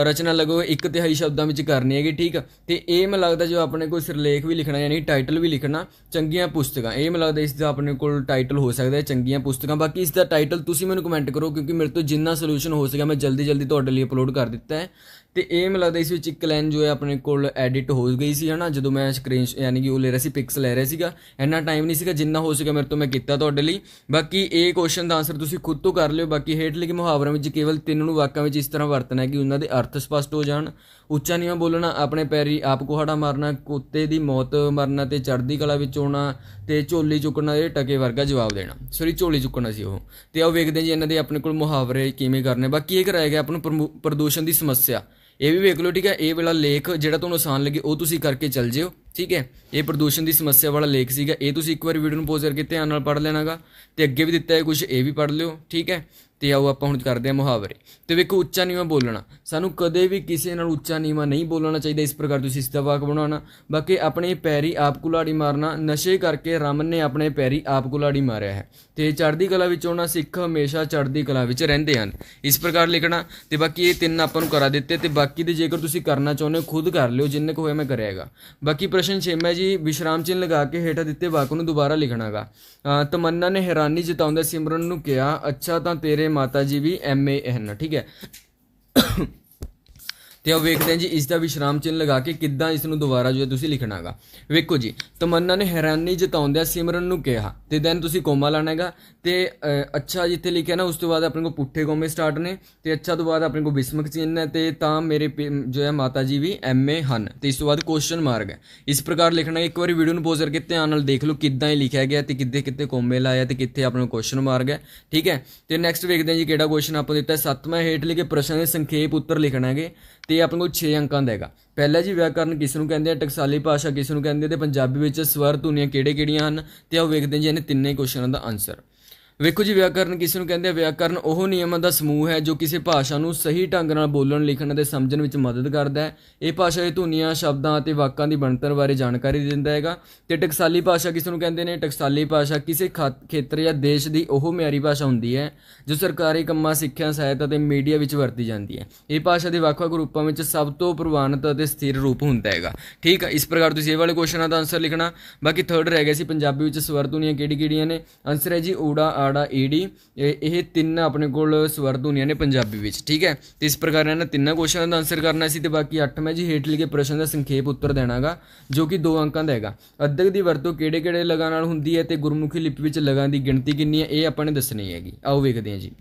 ਰਚਨਾ ਲਗੋ, ਇੱਕ ਤਿਹਾਈ ਸ਼ਬਦਾਂ ਵਿੱਚ ਕਰਨੀ ਹੈਗੀ, ਠੀਕ? ਤੇ ਇਹ ਮੈਨੂੰ ਲੱਗਦਾ ਜੋ ਆਪਣੇ ਕੋਲ ਸਿਰਲੇਖ ਵੀ ਲਿਖਣਾ, ਯਾਨੀ ਟਾਈਟਲ ਵੀ ਲਿਖਣਾ, ਚੰਗੀਆਂ ਪੁਸਤਕਾਂ। ਇਹ ਮੈਨੂੰ ਲੱਗਦਾ ਇਸ ਦਾ ਆਪਣੇ ਕੋਲ ਟਾਈਟਲ ਹੋ ਸਕਦਾ ਹੈ, ਚੰਗੀਆਂ ਪੁਸਤਕਾਂ। ਬਾਕੀ ਇਸ ਦਾ ਟਾਈਟਲ ਤੁਸੀਂ ਮੈਨੂੰ ਕਮੈਂਟ ਕਰੋ, ਕਿਉਂਕਿ ਮੇਰੇ ਤੋਂ ਜਿੰਨਾ ਸੋਲੂਸ਼ਨ ਹੋ ਸਕਿਆ, ਮੈਂ ਜਲਦੀ ਜਲਦੀ ਤੁਹਾਡੇ ਲਈ ਅਪਲੋਡ ਕਰ ਦਿੱਤਾ ਹੈ। ਤੇ ਇਹ ਮੈਨੂੰ ਲੱਗਦਾ ਇਸ ਵਿੱਚ ਇੱਕ ਲਾਈਨ ਜੋ ਹੈ ਆਪਣੇ ਕੋਲ ਐਡਿਟ ਹੋ ਗਈ ਸੀ, ਹਨਾ? ਜਦੋਂ ਮੈਂ ਸਕਰੀਨ ਯਾਨੀ ਕਿ ਉਹ ਲੈ ਰਿਹਾ ਸੀ ਪਿਕਸ ਲੈ ਰਿਹਾ ਸੀਗਾ। ਇੰਨਾ ਟਾਈਮ ਨਹੀਂ ਸੀਗਾ ਜਿੰਨਾ ਹੋ ਸਕਿਆ ਮੇਰੇ ਤੋਂ ਮੈਂ ਕੀਤਾ ਤੁਹਾਡੇ ਲਈ। ਬਾਕੀ ਇਹ ਕੁਐਸਚਨ ਦਾ ਆਨਸਰ ਤੁਸੀਂ ਖੁਦ ਤੋਂ ਕਰ ਲਿਓ। ਬਾਕੀ ਹੇਠ ਲਿਖੇ ਮੁਹਾਵਰਿਆਂ ਵਿੱਚ ਕੇਵਲ ਤਿੰਨ ਨੂੰ ਵਾਕਾਂ ਵਿੱਚ ਇਸ ਤਰ੍ਹਾਂ ਵਰਤਣਾ ਹੈ ਕਿ ਉਹਨਾਂ ਦੇ ਅਰਥ ਸਪਸ਼ਟ ਹੋ ਜਾਣ। ਉੱਚਾ ਨੀਵਾਂ ਬੋਲਣਾ, ਆਪਣੇ ਪੈਰੀ ਆਪ ਕੁਹਾੜਾ ਮਾਰਨਾ, ਕੁੱਤੇ ਦੀ ਮੌਤ ਮਰਨਾ ਤੇ ਚੜ੍ਹਦੀ ਕਲਾ ਵਿੱਚ ਆਉਣਾ ਤੇ ਝੋਲੀ ਚੁੱਕਣਾ, ਇਹ ਟਕੇ ਵਰਗਾ ਜਵਾਬ ਦੇਣਾ। ਸੋਰੀ ਝੋਲੀ ਚੁੱਕਣਾ ਸੀ ਉਹ। ਤੇ ਆਓ ਵੇਖਦੇ ਜੀ ਇਹਨਾਂ ਦੇ ਆਪਣੇ ਕੋਲ ਮੁਹਾਵਰੇ ਕਿਵੇਂ ਕਰਨੇ। ਬਾਕੀ ਇਹ ਕਰਾਇਆ ਗਿਆ ਆਪਾਂ ਨੂੰ ਪ੍ਰਦੂਸ਼ਣ ਦੀ ਸਮੱਸਿਆ। ਇਹ ਵੀ ਵੇਖ ਲਓ, ਠੀਕ ਹੈ? ਇਹ ਵਾਲਾ ਲੇਖ ਜਿਹੜਾ ਤੁਹਾਨੂੰ ਆਸਾਨ ਲੱਗੇ, ਉਹ ਤੁਸੀਂ ਕਰਕੇ ਚੱਲ ਜਿਓ, ਠੀਕ ਹੈ? ਇਹ ਪ੍ਰਦੂਸ਼ਣ ਦੀ ਸਮੱਸਿਆ ਵਾਲਾ ਲੇਖ ਸੀਗਾ। ਇਹ ਤੁਸੀਂ ਇੱਕ ਵਾਰ ਵੀਡੀਓ ਨੂੰ ਪੋਜ਼ ਕਰਕੇ ਧਿਆਨ ਨਾਲ ਪੜ੍ਹ ਲੈਣਾਗਾ ਤੇ ਅੱਗੇ ਵੀ ਦਿੱਤਾ ਹੈ ਕੁਝ ਇਹ ਵੀ ਪੜ੍ਹ ਲਿਓ, ਠੀਕ ਹੈ? ਤੇ ਆਓ ਆਪਾਂ ਹੁਣ ਕਰਦੇ ਹਾਂ ਮੁਹਾਵਰੇ। ਤੇ ਵੇਖੋ, ਉੱਚਾ ਨੀਵਾਂ ਬੋਲਣਾ। ਸਾਨੂੰ ਕਦੇ ਵੀ ਕਿਸੇ ਨਾਲ ਉੱਚਾ ਨੀਵਾਂ ਨਹੀਂ ਬੋਲਣਾ ਚਾਹੀਦਾ, ਇਸ ਪ੍ਰਕਾਰ ਤੁਸੀਂ ਇਸ ਵਾਕ ਬਣਾਉਣਾ। ਬਾਕੀ ਆਪਣੇ ਪੈਰੀ ਆਪ ਕੁਲਾੜੀ ਮਾਰਨਾ, ਨਸ਼ੇ ਕਰਕੇ ਰਮਨ ਨੇ ਆਪਣੇ ਪੈਰੀ ਆਪ ਕੁਲਾੜੀ ਮਾਰਿਆ ਹੈ। ਤੇ ਚੜ੍ਹਦੀ ਕਲਾ ਵਿੱਚ ਉਹਨਾਂ ਸਿੱਖ ਹਮੇਸ਼ਾ ਚੜ੍ਹਦੀ ਕਲਾ ਵਿੱਚ ਰਹਿੰਦੇ ਹਨ। ਇਸ ਪ੍ਰਕਾਰ ਲਿਖਣਾ, ਤੇ ਬਾਕੀ ਇਹ ਤਿੰਨ ਆਪਾਂ ਨੂੰ ਕਰਾ ਦਿੱਤੇ, ਤੇ ਬਾਕੀ ਦੇ ਜੇਕਰ ਤੁਸੀਂ ਕਰਨਾ ਚਾਹੁੰਦੇ ਹੋ, ਖੁਦ ਕਰ ਲਿਓ, ਜਿੰਨੇ ਕੁ ਹੋਇਆ ਮੈਂ ਕਰਿਆਗਾ ਬਾਕੀ ਪ੍ਰਸ਼ਨ 6 ਹੈ ਜੀ, ਵਿਸ਼ਰਾਮ ਚਿੰਨ ਲਗਾ ਕੇ ਹੇਠਾਂ ਦਿੱਤੇ ਵਾਕ ਨੂੰ ਦੁਬਾਰਾ ਲਿਖਣਾਗਾ। ਤਮੰਨਾ ਨੇ ਹੈਰਾਨੀ ਜਤਾਉਂਦੇ ਸਿਮਰਨ ਨੂੰ ਕਿਹਾ, ਅੱਛਾ, ਤਾਂ ਤੇਰੇ ਮਾਤਾ ਜੀ ਵੀ ਐਮਏ ਹਨ ਠੀਕ ਹੈ। ਤੇ ਆਓ ਵੇਖਦੇ ਹਾਂ ਜੀ, ਇਸ ਦਾ ਵਿਸ਼ਰਾਮ ਚਿੰਨ ਲਗਾ ਕੇ ਕਿੱਦਾਂ ਇਸ ਨੂੰ ਦੁਬਾਰਾ ਜੋ ਹੈ ਤੁਸੀਂ ਲਿਖਣਾਗਾ। ਵੇਖੋ ਜੀ, ਤਮੰਨਾ ਨੇ ਹੈਰਾਨੀ ਜਤਾਉਂਦਿਆਂ ਸਿਮਰਨ ਨੂੰ ਕਿਹਾ, ਤੇ ਦੈਨ ਤੁਸੀਂ ਕੋਮਾ ਲਾਣਾਗਾ ਤੇ ਅੱਛਾ ਜਿੱਥੇ ਲਿਖਿਆ ਨਾ, ਉਸ ਤੋਂ ਬਾਅਦ ਆਪਣੇ ਕੋ ਪੁੱਠੇ ਕੋਮੇ ਸਟਾਰਟ ਨੇ, ਤੇ ਅੱਛਾ ਤੋਂ ਬਾਅਦ ਆਪਣੇ ਕੋ ਬਿਸਮਕ ਚਿੰਨ ਹੈ, ਤੇ ਤਾਂ ਮੇਰੇ ਜੋ ਹੈ ਮਾਤਾ ਜੀ ਵੀ ਐਮਏ ਹਨ, ਤੇ ਇਸ ਤੋਂ ਬਾਅਦ ਕੁਐਸਚਨ ਮਾਰਕ ਹੈ। ਇਸ ਪ੍ਰਕਾਰ ਲਿਖਣਾ, ਇੱਕ ਵਾਰੀ ਵੀਡੀਓ ਨੂੰ ਪੋਜ਼ ਕਰਕੇ ਧਿਆਨ ਨਾਲ ਦੇਖ ਲਓ ਕਿੱਦਾਂ ਇਹ ਲਿਖਿਆ ਗਿਆ, ਤੇ ਕਿੱਥੇ ਕਿੱਥੇ ਕੋਮੇ ਲਾਇਆ, ਤੇ ਕਿੱਥੇ ਆਪਣਾ ਕੁਐਸਚਨ ਮਾਰਕ ਹੈ, ਠੀਕ ਹੈ? ਤੇ ਨੈਕਸਟ ਵੇਖਦੇ ਹਾਂ ਜੀ ਕਿਹੜਾ ਕੁਐਸਚਨ ਆਪਾਂ ਦਿੱਤਾ, ਸੱਤਵਾਂ ਹੇਠ ਲਿਖੇ ਪ੍ਰਸ਼ਨ ਦੇ ਸੰਖੇਪ ਉੱਤਰ ਲਿਖਣਾ ਹੈਗੇ ਤੇ ਆਪਣੇ ਕੋਲ 6 ਅੰਕਾਂ ਦਾ ਹੈਗਾ। ਪਹਿਲਾ ਜੀ ਵਿਆਕਰਨ ਕਿਸ ਨੂੰ ਕਹਿੰਦੇ ਆ? ਟਕਸਾਲੀ ਭਾਸ਼ਾ ਕਿਸ ਨੂੰ ਕਹਿੰਦੇ ਤੇ ਪੰਜਾਬੀ ਵਿੱਚ ਸਵਰ ਧੁਨੀਆਂ ਕਿਹੜੇ-ਕਿਹੜੀਆਂ ਹਨ? ਤੇ ਆਓ ਵੇਖਦੇ ਹਾਂ ਜੀ ਇਹਨੇ ਤਿੰਨੇ ਕੁਐਸਚਨਾਂ ਦਾ ਆਨਸਰ ਵੇਖੋ ਜੀ, ਵਿਆਕਰਨ ਕਿਸ ਨੂੰ ਕਹਿੰਦੇ ਆ, ਵਿਆਕਰਨ ਉਹ ਨਿਯਮਾਂ ਦਾ ਸਮੂਹ ਹੈ ਜੋ ਕਿਸੇ ਭਾਸ਼ਾ ਨੂੰ ਸਹੀ ਢੰਗ ਨਾਲ ਬੋਲਣ, ਲਿਖਣ ਅਤੇ ਸਮਝਣ ਵਿੱਚ ਮਦਦ ਕਰਦਾ ਹੈ। ਇਹ ਭਾਸ਼ਾ ਦੇ ਧੁਨੀਆਂ, ਸ਼ਬਦਾਂ ਅਤੇ ਵਾਕਾਂ ਦੀ ਬਣਤਰ ਬਾਰੇ ਜਾਣਕਾਰੀ ਦਿੰਦਾ ਹੈਗਾ। ਤੇ ਟਕਸਾਲੀ ਭਾਸ਼ਾ ਕਿਸ ਨੂੰ ਕਹਿੰਦੇ ਨੇ, ਟਕਸਾਲੀ ਭਾਸ਼ਾ ਕਿਸੇ ਖੇਤਰ ਜਾਂ ਦੇਸ਼ ਦੀ ਉਹ ਮਿਆਰੀ ਭਾਸ਼ਾ ਹੁੰਦੀ ਹੈ, ਜੋ ਸਰਕਾਰੀ ਕੰਮਾਂ, ਸਿੱਖਿਆ, ਸਹਾਇਤਾ ਅਤੇ ਮੀਡੀਆ ਵਿੱਚ ਵਰਤੀ ਜਾਂਦੀ ਹੈ। ਇਹ ਭਾਸ਼ਾ ਦੇ ਵੱਖ-ਵੱਖ ਰੂਪਾਂ ਵਿੱਚ ਸਭ ਤੋਂ ਪ੍ਰਵਾਨਿਤ ਅਤੇ ਸਥਿਰ ਰੂਪ ਹੁੰਦਾ ਹੈਗਾ। ਠੀਕ ਹੈ ਇਸ ਪ੍ਰਕਾਰ ਤੁਸੀਂ ਇਹ ਵਾਲੇ ਕੁਐਸਚਨਾਂ ਦਾ ਆਨਸਰ ਲਿਖਣਾ। ਬਾਕੀ ਥਰਡ ਰਹਿ ਗਿਆ ਸੀ, ਪੰਜਾਬੀ ਵਿੱਚ ਸਵਰ ਧੁਨੀਆਂ ਕਿਹੜੀ-ਕਿਹੜੀਆਂ ਨੇ? ਆਨਸਰ ਹੈ ਜੀ, ਊੜਾ ਆੜਾ ਈਡੀ ਇਹ ਤਿੰਨ ਆਪਣੇ ਕੋਲ ਸਵਰ ਧੁਨੀਆਂ ਨੇ ਪੰਜਾਬੀ ਵਿੱਚ, ਠੀਕ ਹੈ? ਤੇ ਇਸ ਪ੍ਰਕਾਰ ਇਹਨਾਂ ਤਿੰਨਾਂ ਕੁਐਸਚਨਾਂ ਦਾ ਆਨਸਰ ਕਰਨਾ ਸੀ ਤੇ ਬਾਕੀ 8 ਮੈਂ ਜੀ ਹੇਠ ਲਿਖੇ ਪ੍ਰਸ਼ਨ ਦਾ ਸੰਖੇਪ ਉੱਤਰ ਦੇਣਾਗਾ, ਜੋ ਕਿ ਦੋ ਅੰਕਾਂ ਦਾ ਹੈਗਾ। ਅੱਧਕ ਦੀ ਵਰਤੋਂ ਕਿਹੜੇ-ਕਿਹੜੇ ਲਗਾਂ ਨਾਲ ਹੁੰਦੀ ਹੈ ਤੇ ਗੁਰਮੁਖੀ ਲਿਪੀ ਵਿੱਚ ਲਗਾਂ ਦੀ ਗਿਣਤੀ ਕਿੰਨੀ ਹੈ, ਇਹ ਆਪਾਂ ਨੇ ਦੱਸਣੀ ਹੈਗੀ। ਆਓ ਵੇਖਦੇ ਹਾਂ ਜੀ।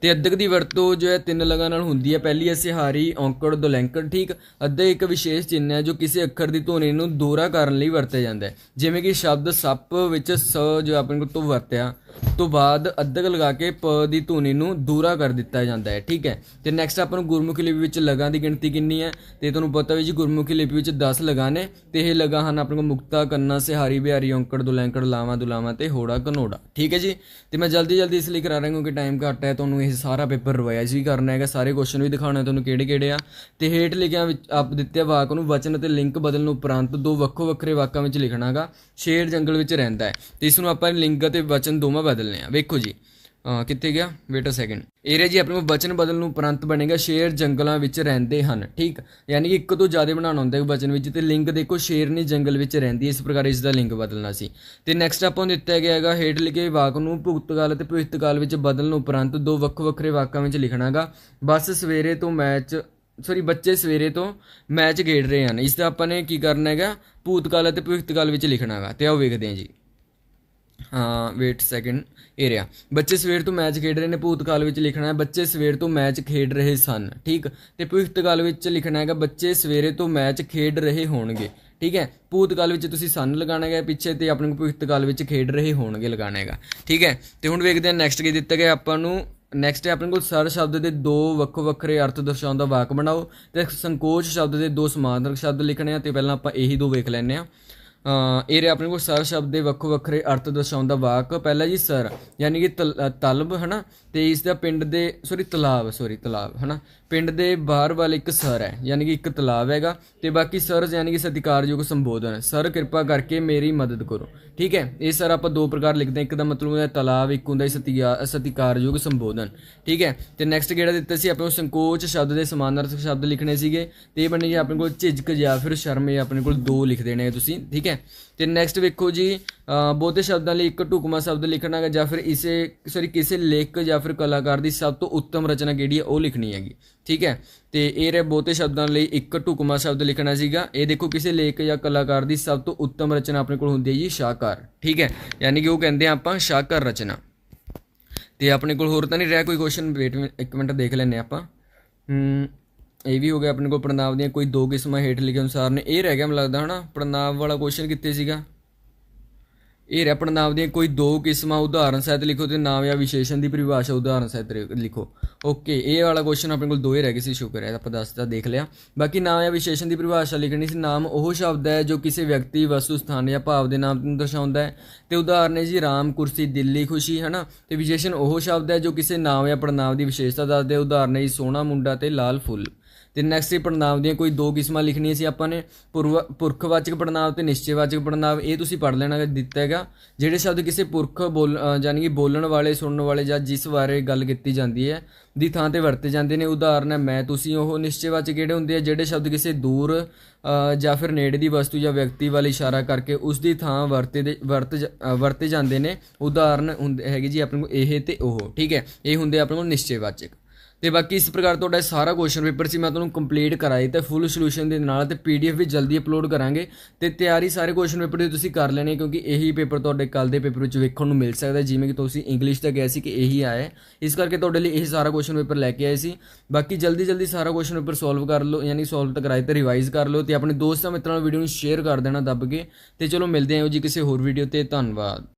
ਤੇ ਅੱਧਕ ਦੀ ਵਰਤੋਂ ਜੋ ਹੈ ਤਿੰਨ ਲਗਾਂ ਨਾਲ ਹੁੰਦੀ ਹੈ, ਪਹਿਲੀ ਹੈ ਸਿਹਾਰੀ, ਔਂਕੜ, ਦੁਲੈਂਕੜ, ਠੀਕ? ਅੱਧੇ ਇੱਕ ਵਿਸ਼ੇਸ਼ ਚਿੰਨ੍ਹ ਹੈ ਜੋ ਕਿਸੇ ਅੱਖਰ ਦੀ ਧੁਨੀ ਨੂੰ ਦੋਹਰਾ ਕਰਨ ਲਈ ਵਰਤਿਆ ਜਾਂਦਾ ਹੈ। ਜਿਵੇਂ ਕਿ ਸ਼ਬਦ ਸੱਪ ਵਿੱਚ ਸ ਜੋ ਆਪਣੇ ਕੋਲ ਤੋਂ ਵਰਤਿਆ ਤੋਂ ਬਾਅਦ ਅੱਧਕ ਲਗਾ ਕੇ ਪ ਦੀ ਧੁਨੀ ਨੂੰ ਦੂਰਾ ਕਰ ਦਿੱਤਾ ਜਾਂਦਾ ਹੈ, ਠੀਕ ਹੈ? ਤੇ ਨੈਕਸਟ ਆਪਾਂ ਨੂੰ ਗੁਰਮੁਖੀ ਲਿਪੀ ਵਿੱਚ ਲਗਾਂ ਦੀ ਗਿਣਤੀ ਕਿੰਨੀ ਹੈ? ਤੇ ਤੁਹਾਨੂੰ ਪਤਾ ਵੀ ਜੀ ਗੁਰਮੁਖੀ ਲਿਪੀ ਵਿੱਚ 10 ਲਗਾਂ ਨੇ, ਤੇ ਇਹ ਲਗਾਂ ਹਨ ਆਪਣੇ ਕੋਲ ਮੁਕਤਾ, ਕੰਨਾ, ਸਿਹਾਰੀ, ਬਿਹਾਰੀ, ਔਂਕੜ, ਦੁਲੈਂਕੜ, ਲਾਵਾਂ, ਦੁਲਾਵਾਂ ਤੇ ਹੋੜਾ ਕਨੋੜਾ ਠੀਕ ਹੈ ਜੀ? ਤੇ ਮੈਂ ਜਲਦੀ ਜਲਦੀ ਇਸ ਲਈ ਕਰਾ ਰਿਹਾ ਕਿਉਂਕਿ ਟਾਈਮ ਘੱਟ ਹੈ, ਤੁਹਾਨੂੰ ਇਹ ਸਾਰਾ ਪੇਪਰ ਰਿਵਾਈਜ਼ ਵੀ ਕਰਨਾ ਹੈਗਾ, ਸਾਰੇ ਕੁਐਸਚਨ ਵੀ ਦਿਖਾਉਣਾ ਤੁਹਾਨੂੰ ਕਿਹੜੇ ਕਿਹੜੇ ਆ। ਤੇ ਹੇਠ ਲਿਖਿਆ ਵਿੱਚ ਆਪ ਦਿੱਤੇ ਵਾਕ ਨੂੰ ਵਚਨ ਅਤੇ ਲਿੰਕ ਬਦਲਣ ਉਪਰੰਤ ਦੋ ਵੱਖੋ ਵੱਖਰੇ ਵਾਕਾਂ ਵਿੱਚ ਲਿਖਣਾਗਾ, ਸ਼ੇਰ ਜੰਗਲ ਵਿੱਚ ਰਹਿੰਦਾ ਹੈ। ਤੇ ਇਸ ਨੂੰ ਆਪਾਂ ਲਿੰਗ ਅਤੇ ਵਚਨ ਦੋਵਾਂ ਬਦਲਨੇ ਆ। ਵੇਖੋ ਜੀ। ਕਿੱਥੇ ਗਿਆ? ਵੇਟ ਅ ਸੈਕਿੰਡ ਏਰੀਆ ਜੀ, ਆਪਣੇ ਕੋਲ ਵਚਨ ਬਦਲਣ ਨੂੰ ਉਪਰੰਤ ਬਣੇਗਾ। ਸ਼ੇਰ ਜੰਗਲਾਂ ਵਿੱਚ ਰਹਿੰਦੇ ਹਨ। ਠੀਕ? ਯਾਨੀ ਕਿ ਇੱਕ ਤੋਂ ਜ਼ਿਆਦਾ ਬਣਾਉਣਾ ਹੁੰਦਾ ਹੈ ਵਚਨ ਵਿੱਚ। ਤੇ ਲਿੰਗ ਦੇਖੋ ਸ਼ੇਰਨੀ ਜੰਗਲ ਵਿੱਚ ਰਹਿੰਦੀ। ਇਸ ਪ੍ਰਕਾਰ ਇਸ ਦਾ ਲਿੰਗ ਬਦਲਣਾ ਸੀ। ਤੇ ਨੈਕਸਟ ਆਪਾਂ ਨੂੰ ਦਿੱਤਾ ਗਿਆ ਹੈਗਾ ਹੇਠ ਲਿਖੇ ਵਾਕ ਨੂੰ ਭੁਗਤਕਾਲ ਅਤੇ ਭਵਿੱਖਕਾਲ ਵਿੱਚ ਬਦਲਣ ਉਪਰੰਤ ਦੋ ਵੱਖ ਵੱਖਰੇ ਵਾਕਾਂ ਵਿੱਚ ਲਿਖਣਾਗਾ। ਬਸ ਸਵੇਰੇ ਤੋਂ ਮੈਚ ਸੌਰੀ ਬੱਚੇ ਸਵੇਰੇ ਤੋਂ ਮੈਚ ਖੇਡ ਰਹੇ ਹਨ। ਇਸ ਦਾ ਆਪਾਂ ਨੇ ਕੀ ਕਰਨਾ ਹੈਗਾ? ਭੂਤਕਾਲ ਅਤੇ ਭਵਿੱਖਕਾਲ ਵਿੱਚ ਲਿਖਣਾਗਾ। ਤੇ ਆਓ ਵੇਖਦੇ ਹਾਂ ਜੀ। ਵੇਟ ਸੈਕਿੰਡ ਏਰੀਆ ਬੱਚੇ ਸਵੇਰ ਤੋਂ ਮੈਚ ਖੇਡ ਰਹੇ ਨੇ, ਭੂਤਕਾਲ ਵਿੱਚ ਲਿਖਣਾ ਹੈ, ਬੱਚੇ ਸਵੇਰ ਤੋਂ ਮੈਚ ਖੇਡ ਰਹੇ ਸਨ, ਠੀਕ? ਤੇ ਭਵਿੱਖਕਾਲ ਵਿੱਚ ਲਿਖਣਾ ਹੈਗਾ, ਬੱਚੇ ਸਵੇਰੇ ਤੋਂ ਮੈਚ ਖੇਡ ਰਹੇ ਹੋਣਗੇ, ਠੀਕ ਹੈ? ਭੂਤਕਾਲ ਵਿੱਚ ਤੁਸੀਂ ਸਨ ਲਗਾਣਾ ਹੈ ਪਿੱਛੇ ਤੇ ਆਪਣੇ ਕੋਲ ਭਵਿੱਖਕਾਲ ਵਿੱਚ ਖੇਡ ਰਹੇ ਹੋਣਗੇ ਲਗਾਣਾ ਹੈਗਾ, ਠੀਕ ਹੈ? ਤੇ ਹੁਣ ਵੇਖਦੇ ਹਾਂ ਨੈਕਸਟ ਕੀ ਦਿੱਤਾ ਗਿਆ ਆਪਾਂ ਨੂੰ। ਨੈਕਸਟ ਹੈ ਆਪਣੇ ਕੋਲ ਸਰ ਸ਼ਬਦ ਦੇ ਦੋ ਵੱਖੋ ਵੱਖਰੇ ਅਰਥ ਦਰਸਾਉਂਦਾ ਵਾਕ ਬਣਾਓ ਤੇ ਸੰਕੋਚ ਸ਼ਬਦ ਦੇ ਦੋ ਸਮਾਨਾਰਥਕ ਸ਼ਬਦ ਲਿਖਣੇ ਆ ਤੇ ਪਹਿਲਾਂ ਆਪਾਂ ਇਹੀ ਦੋ ਵੇਖ ਲੈਂਦੇ ਆ ਇਹ ਰਿਹਾ ਆਪਣੇ ਕੋਲ ਸਰ ਸ਼ਬਦ ਦੇ ਵੱਖੋ ਵੱਖਰੇ ਅਰਥ ਦਰਸਾਉਂਦਾ ਵਾਕ। ਪਹਿਲਾ ਜੀ ਸਰ, ਯਾਨੀ ਕਿ ਤਲ- ਤਲਬ, ਹਨਾ? ਤੇ ਇਸ ਦਾ ਪਿੰਡ ਦੇ ਸੌਰੀ ਤਲਾਬ ਸੌਰੀ ਤਲਾਬ, ਹਨਾ? ਪਿੰਡ ਦੇ ਬਾਹਰ ਵੱਲ ਇੱਕ ਸਰ ਹੈ, ਯਾਨੀ ਕਿ ਇੱਕ ਤਲਾਬ ਹੈਗਾ ਤੇ ਬਾਕੀ ਸਰ ਯਾਨੀ ਕਿ ਸਤਿਕਾਰਯੋਗ ਸੰਬੋਧਨ ਸਰ, ਕਿਰਪਾ ਕਰਕੇ ਮੇਰੀ ਮਦਦ ਕਰੋ। ਠੀਕ ਹੈ, ਇਹ ਸਰ ਆਪਾਂ ਦੋ ਪ੍ਰਕਾਰ ਲਿਖਦੇ ਹਾਂ। ਇੱਕ ਦਾ ਮਤਲਬ ਹੁੰਦਾ ਤਲਾਬ, ਇੱਕ ਹੁੰਦਾ ਸਤਿਕਾਰ ਸਤਿਕਾਰਯੋਗ ਸੰਬੋਧਨ। ਠੀਕ ਹੈ, ਤੇ ਨੈਕਸਟ ਕਿਹੜਾ ਦਿੱਤਾ ਸੀ ਆਪਣੇ ਕੋਲ ਸੰਕੋਚ ਸ਼ਬਦ ਦੇ ਸਮਾਨਾਰਥਕ ਸ਼ਬਦ ਲਿਖਣੇ ਸੀਗੇ। ਤੇ ਇਹ ਬਣੇ ਜੀ ਆਪਣੇ ਕੋਲ ਝਿਜਕ ਜਾਂ ਫਿਰ ਸ਼ਰਮ, ਇਹ ਆਪਣੇ ਕੋਲ ਦੋ ਲਿਖ ਦੇਣੇ ਆ ਤੁਸੀਂ। ਠੀਕ ਹੈ ਤੇ ਨੈਕਸਟ ਵੇਖੋ ਜੀ ਬਹੁਤੇ ਸ਼ਬਦਾਂ ਲਈ ਇੱਕ ਢੁਕਵਾਂ ਸ਼ਬਦ ਲਿਖਣਾ ਹੈ ਜਾਂ ਫਿਰ ਇਸੇ ਸੌਰੀ ਕਿਸੇ ਲੇਖਕ ਜਾਂ ਫਿਰ ਕਲਾਕਾਰ ਦੀ ਸਭ ਤੋਂ ਉੱਤਮ ਰਚਨਾ ਕਿਹੜੀ ਹੈ, ਉਹ ਲਿਖਣੀ ਹੈਗੀ, ਠੀਕ ਹੈ? ਤੇ ਇਹ ਰੇ ਬਹੁਤੇ ਸ਼ਬਦਾਂ ਲਈ ਇੱਕ ਢੁਕਵਾਂ ਸ਼ਬਦ ਲਿਖਣਾ ਸੀਗਾ। ਇਹ ਦੇਖੋ ਕਿਸੇ ਲੇਖਕ ਜਾਂ ਕਲਾਕਾਰ ਦੀ ਸਭ ਤੋਂ ਉੱਤਮ ਰਚਨਾ ਆਪਣੇ ਕੋਲ ਹੁੰਦੀ ਹੈ ਜੀ, ਸ਼ਾਹਕਾਰ, ਠੀਕ ਹੈ? ਯਾਨੀ ਕਿ ਉਹ ਕਹਿੰਦੇ ਆ ਆਪਾਂ ਸ਼ਾਹਕਾਰ ਰਚਨਾ। ਤੇ ਆਪਣੇ ਕੋਲ ਹੋਰ ਤਾਂ ਨਹੀਂ ਰਿਹਾ ਕੋਈ ਕੁਐਸਚਨ ਵੇਟ ਇੱਕ ਮਿੰਟ ਦੇਖ ਲੈਨੇ ਆਪਾਂ। ਹਮ ਇਹ ਵੀ ਹੋ ਗਿਆ ਆਪਣੇ ਕੋਲ ਪ੍ਰਣਾਮ ਦੀਆਂ ਕੋਈ ਦੋ ਕਿਸਮਾਂ ਹੇਠ ਲਿਖੇ ਅਨੁਸਾਰ ਨੇ। ਇਹ ਰਹਿ ਗਿਆ ਮੈਨੂੰ ਲੱਗਦਾ ਹਨਾ ਪ੍ਰਣਾਮ ਵਾਲਾ ਕੁਐਸਚਨ ਕਿੱਥੇ ਸੀਗਾ? ਇਹ ਰਹਿ ਪ੍ਰਣਾਮ ਦੀਆਂ ਕੋਈ ਦੋ ਕਿਸਮਾਂ, ਉਦਾਹਰਨ ਸਹਿਤ ਲਿਖੋ ਤੇ ਨਾਮ ਜਾਂ ਵਿਸ਼ੇਸ਼ਣ ਦੀ ਪਰਿਭਾਸ਼ਾ ਉਦਾਹਰਨ ਸਹਿਤ ਲਿਖੋ। ਓਕੇ, ਇਹ ਵਾਲਾ ਕੁਐਸਚਨ ਆਪਣੇ ਕੋਲ ਦੋ ਹੀ ਰਹਿ ਗਏ ਸੀ, ਸ਼ੁਕਰ ਹੈ ਆਪਾਂ ਦੱਸਦਾ ਦੇਖ ਲਿਆ। ਬਾਕੀ ਨਾਮ ਜਾਂ ਵਿਸ਼ੇਸ਼ਣ ਦੀ ਪਰਿਭਾਸ਼ਾ ਲਿਖਣੀ ਸੀ, ਨਾਮ ਉਹ ਸ਼ਬਦ ਹੈ ਜੋ ਕਿਸੇ ਵਿਅਕਤੀ, ਵਸਤੂ, ਸਥਾਨ ਜਾਂ ਭਾਵ ਦੇ ਨਾਮ ਨੂੰ ਦਰਸਾਉਂਦਾ ਹੈ। ਤੇ ਉਦਾਹਰਨ ਹੈ ਜੀ, ਰਾਮ, ਕੁਰਸੀ, ਦਿੱਲੀ, ਖੁਸ਼ੀ, ਹਨਾ? ਤੇ ਵਿਸ਼ੇਸ਼ਣ ਉਹ ਸ਼ਬਦ ਹੈ ਜੋ ਕਿਸੇ ਨਾਮ ਜਾਂ ਪ੍ਰਣਾਮ ਦੀ ਵਿਸ਼ੇਸ਼ਤਾ ਦੱਸਦੇ ਹੈ। ਉਦਾਹਰਨ ਹੈ ਜੀ, ਸੋਹਣਾ ਮੁੰਡਾ ਤੇ ਲਾਲ ਫੁੱਲ। ਤੇ ਨੈਕਸਟ ਹੀ ਪੜਨਾਮ ਦੀਆਂ ਕੋਈ ਦੋ ਕਿਸਮਾਂ ਲਿਖਣੀਆਂ ਸੀ ਆਪਾਂ ਨੇ ਪੁਰਵ- ਪੁਰਖਵਾਚਕ ਪੜਨਾਵ ਤੇ ਨਿਸ਼ਚੈਵਾਚਕ ਪੜਨਾਵ ਇਹ ਤੁਸੀਂ ਪੜ ਲੈਣਾ ਦਿੱਤਾ ਹੈਗਾ। ਜਿਹੜੇ ਸ਼ਬਦ ਕਿਸੇ ਪੁਰਖ ਬੋਲ ਅ, ਯਾਨੀ ਕਿ ਬੋਲਣ ਵਾਲੇ ਸੁਣਨ ਵਾਲੇ ਜਾਂ ਜਿਸ ਬਾਰੇ ਗੱਲ ਕੀਤੀ ਜਾਂਦੀ ਹੈ ਦੀ ਥਾਂ ਤੇ ਵਰਤੇ ਜਾਂਦੇ ਨੇ। ਉਦਾਹਰਨ ਹੈ ਮੈਂ ਤੁਸੀਂ ਉਹ ਨਿਸ਼ਚੈਵਾਚਕ ਕਿਹੜੇ ਹੁੰਦੇ ਆ? ਜਿਹੜੇ ਸ਼ਬਦ ਕਿਸੇ ਦੂਰ ਜਾਂ ਫਿਰ ਨੇੜੇ ਦੀ ਵਸਤੂ ਜਾਂ ਵਿਅਕਤੀ ਵੱਲ ਇਸ਼ਾਰਾ ਕਰਕੇ ਉਸ ਦੀ ਥਾਂ ਵਰਤੇ ਦੇ ਵਰਤ ਜ- ਵਰਤੇ ਜਾਂਦੇ ਨੇ। ਉਦਾਹਰਨ ਹੁੰਦੇ ਹੈਗੇ ਜੀ ਆਪਣੇ ਕੋਲ ਇਹ ਤੇ ਉਹ ਠੀਕ ਹੈ? ਇਹ ਹੁੰਦੇ ਆਪਣੇ ਕੋਲ ਨਿਸ਼ਚੈਵਾਚਕ। ਤੇ ਬਾਕੀ ਇਸ ਪ੍ਰਕਾਰ ਤੁਹਾਡਾ ਸਾਰਾ ਕੁਐਸਚਨ ਪੇਪਰ ਸੀ, ਮੈਂ ਤੁਹਾਨੂੰ ਕੰਪਲੀਟ ਕਰਾਈ ਤੇ ਫੁੱਲ ਸੋਲੂਸ਼ਨ ਦੇ ਨਾਲ ਤੇ ਪੀਡੀਐਫ ਵੀ ਜਲਦੀ ਅਪਲੋਡ ਕਰਾਂਗੇ ਤੇ ਤਿਆਰੀ ਸਾਰੇ ਕੁਐਸਚਨ ਪੇਪਰ ਦੀ ਤੁਸੀਂ ਕਰ ਲੈਣੇ, ਕਿਉਂਕਿ ਇਹੀ ਪੇਪਰ ਤੁਹਾਡੇ ਕੱਲ ਦੇ ਪੇਪਰ ਵਿੱਚ ਵੇਖਣ ਨੂੰ ਮਿਲ ਸਕਦਾ, ਜਿਵੇਂ ਕਿ ਤੁਸੀਂ ਇੰਗਲਿਸ਼ ਦਾ ਗਿਆ ਸੀ ਕਿ ਇਹੀ ਆਇਆ ਇਸ ਕਰਕੇ ਤੁਹਾਡੇ ਲਈ ਇਹ ਸਾਰਾ ਕੁਐਸਚਨ ਪੇਪਰ ਲੈ ਕੇ ਆਏ ਸੀ। ਬਾਕੀ ਜਲਦੀ ਜਲਦੀ ਸਾਰਾ ਕੁਐਸਚਨ ਪੇਪਰ ਸੋਲਵ ਕਰ ਲਓ, ਯਾਨੀ ਸੋਲਵ ਤਾਂ ਕਰਾਏ ਤੇ ਰਿਵਾਈਜ਼ ਕਰ ਲਓ ਤੇ ਆਪਣੇ ਦੋਸਤਾਂ ਮਿੱਤਰਾਂ ਨਾਲ ਵੀਡੀਓ ਨੂੰ ਸ਼ੇਅਰ ਕਰ ਦੇਣਾ ਦੱਬ ਕੇ। ਤੇ ਚਲੋ ਮਿਲਦੇ ਹਾਂ ਜੀ ਕਿਸੇ ਹੋਰ ਵੀਡੀਓ ਤੇ, ਧੰਨਵਾਦ।